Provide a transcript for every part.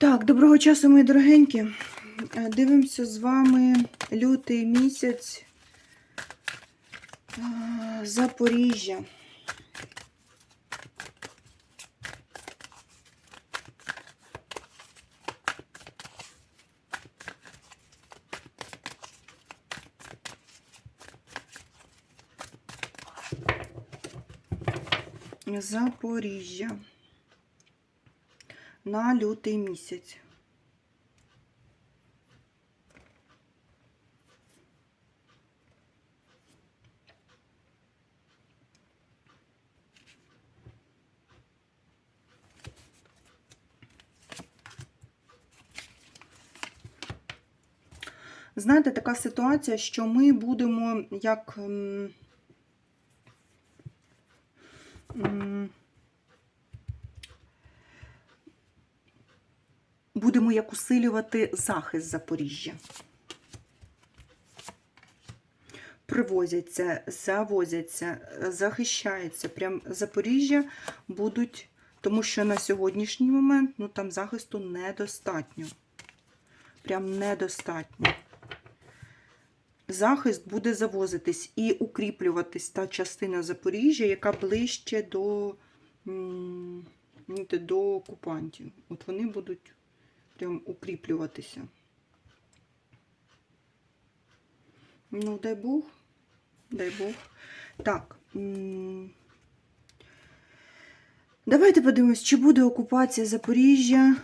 Так, доброго часу, мої дорогенькі. Е, Дивимося з вами лютий місяць е, Запоріжжя. Запоріжжя на лютий місяць. Знаєте, така ситуація, що ми будемо як. Будемо як усилювати захист Запоріжжя. Привозяться, завозяться, захищаються. Прям Запоріжжя будуть, тому що на сьогоднішній момент ну, там захисту недостатньо. Прям недостатньо. Захист буде завозитись і укріплюватись та частина Запоріжжя, яка ближче до, до окупантів. От вони будуть прям укріплюватися. Ну, дай Бог. Дай Бог. Так. Давайте подивимось, чи буде окупація Запоріжжя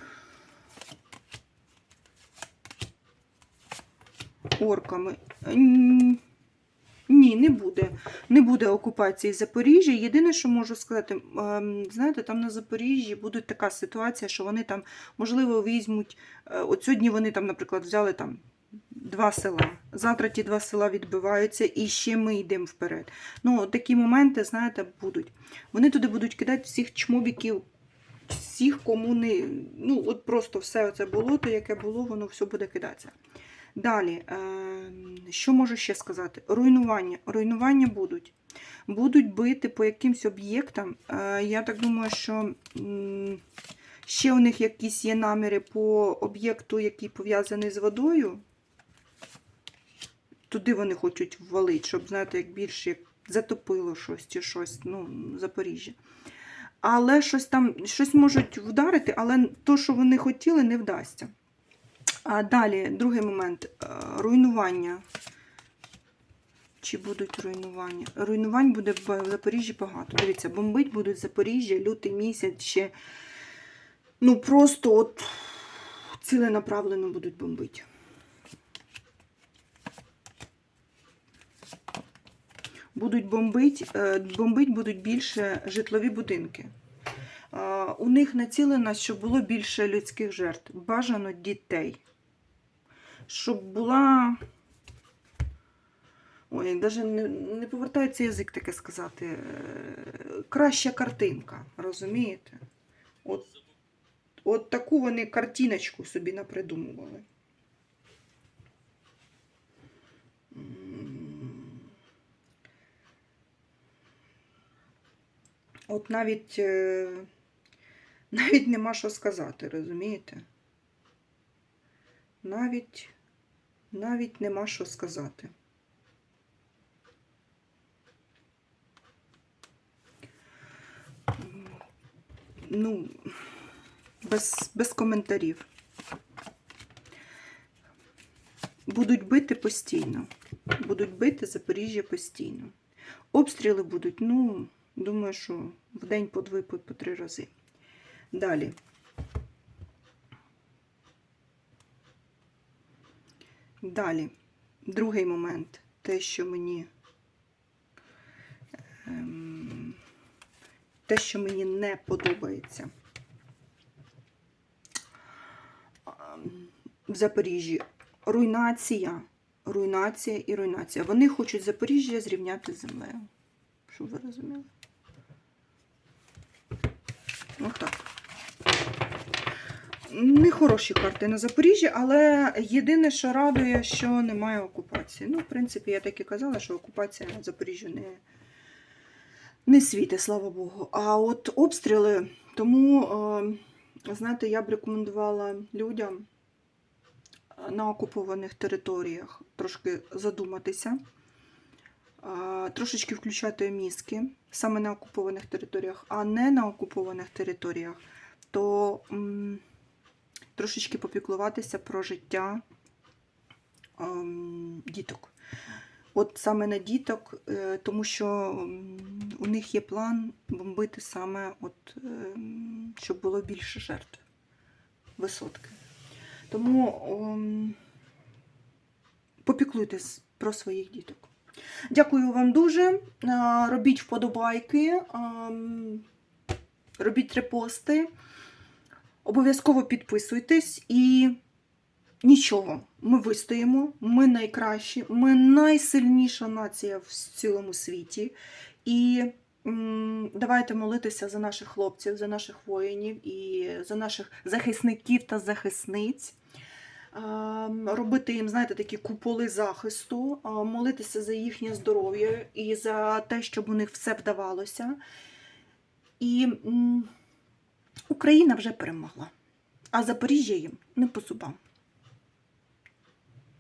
орками. Не буде. Не буде окупації Запоріжжя. Єдине, що можу сказати, ем, знаєте, там на Запоріжжі буде така ситуація, що вони там, можливо, візьмуть. е, От сьогодні вони там, наприклад, взяли там два села. Завтра ті два села відбиваються, і ще ми йдемо вперед. Ну, такі моменти, знаєте, будуть. Вони туди будуть кидати всіх чмобіків, всіх, кому не. Ну, от просто все це болото, яке було, воно все буде кидатися. Далі, е, що можу ще сказати? Руйнування. Руйнування будуть. Будуть бити по якимсь об'єктам. Е, я так думаю, що ще у них якісь є наміри по об'єкту, який пов'язаний з водою. Туди вони хочуть ввалити, щоб, знаєте, як більше затопило щось чи щось, ну, Запоріжжя. Але щось там, щось можуть вдарити, але то, що вони хотіли, не вдасться. А далі, другий момент е, руйнування. Чи будуть руйнування? Руйнувань буде в Запоріжжі багато. Дивіться, бомбить будуть Запоріжжя, лютий місяць ще. Ну, просто от ціленаправленно будуть бомбити. Будуть бомбити, е, бомбить будуть більше житлові будинки. Е, У них націлено, щоб було більше людських жертв. Бажано дітей. Щоб була. Ой, навіть не, не повертається язик таке сказати. Е, Краща картинка, розумієте? От, от таку вони картиночку собі напридумували. От навіть, е, навіть нема що сказати, розумієте? Навіть, навіть нема що сказати. Ну, без, без коментарів. Будуть бити постійно. Будуть бити Запоріжжя постійно. Обстріли будуть, ну, думаю, що в день по два, по, по три рази. Далі. Далі. Другий момент. Те, що мені. Ем, те, що мені не подобається. Ем, В Запоріжжі руйнація, руйнація і руйнація. Вони хочуть Запоріжжя зрівняти з землею. Щоб ви розуміли? Отак. Нехороші карти на Запоріжжі, але єдине, що радує, що немає окупації. Ну, в принципі, я так і казала, що окупація на Запоріжжю не, не світить, слава Богу. А от обстріли, тому е, знаєте, я б рекомендувала людям е, на окупованих територіях трошки задуматися, е, трошечки включати мізки саме на окупованих територіях, а не на окупованих територіях, то трошечки попіклуватися про життя ем, діток. От саме на діток, е, тому що у них є план бомбити саме, от, ем, щоб було більше жертв висотки. Тому ем, попіклуйтесь про своїх діток. Дякую вам дуже. Робіть вподобайки, робіть репости. Обов'язково підписуйтесь і нічого. Ми вистоїмо, ми найкращі, ми найсильніша нація в цілому світі. І давайте молитися за наших хлопців, за наших воїнів і за наших захисників та захисниць. Робити їм, знаєте, такі куполи захисту, молитися за їхнє здоров'я і за те, щоб у них все вдавалося. І Україна вже перемогла, а Запоріжжя їм не по зубам.